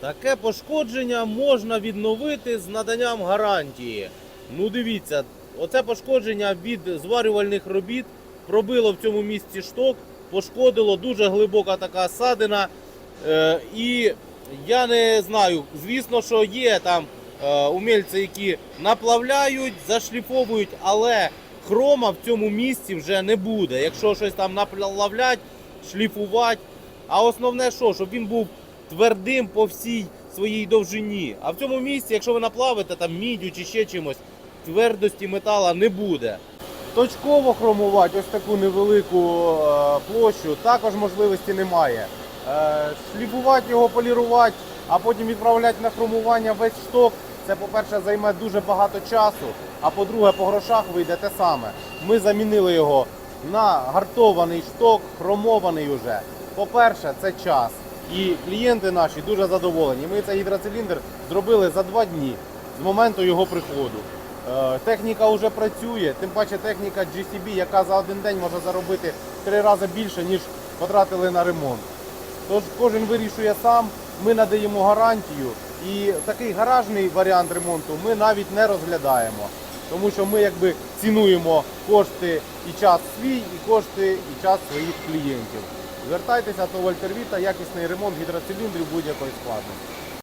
Таке пошкодження можна відновити з наданням гарантії. Ну дивіться, оце пошкодження від зварювальних робіт пробило в цьому місці шток, пошкодило дуже глибока така садина. Е, і я не знаю, звісно, що є там е, умільці, які наплавляють, зашліфовують, але хрома в цьому місці вже не буде. Якщо щось там наплавлять, шліфувати. А основне, що, щоб він був твердим по всій своїй довжині. А в цьому місці, якщо ви наплавите там мідю чи ще чимось, твердості метала не буде. Точково хромувати ось таку невелику е, площу також можливості немає. Е, шліфувати його, полірувати, а потім відправляти на хромування весь шток. Це, по-перше, займе дуже багато часу, а по-друге, по грошах вийде те саме. Ми замінили його на гартований шток, хромований уже. По-перше, це час. І клієнти наші дуже задоволені. Ми цей гідроциліндр зробили за два дні з моменту його приходу. Е, Техніка вже працює, тим паче техніка GCB, яка за один день може заробити три рази більше, ніж потратили на ремонт. Тож кожен вирішує сам, ми надаємо гарантію. І такий гаражний варіант ремонту ми навіть не розглядаємо. Тому що ми якби цінуємо кошти і час свій, і кошти і час своїх клієнтів. Звертайтеся до Вольтервіта, якісний ремонт гідроциліндрів будь-якої складності.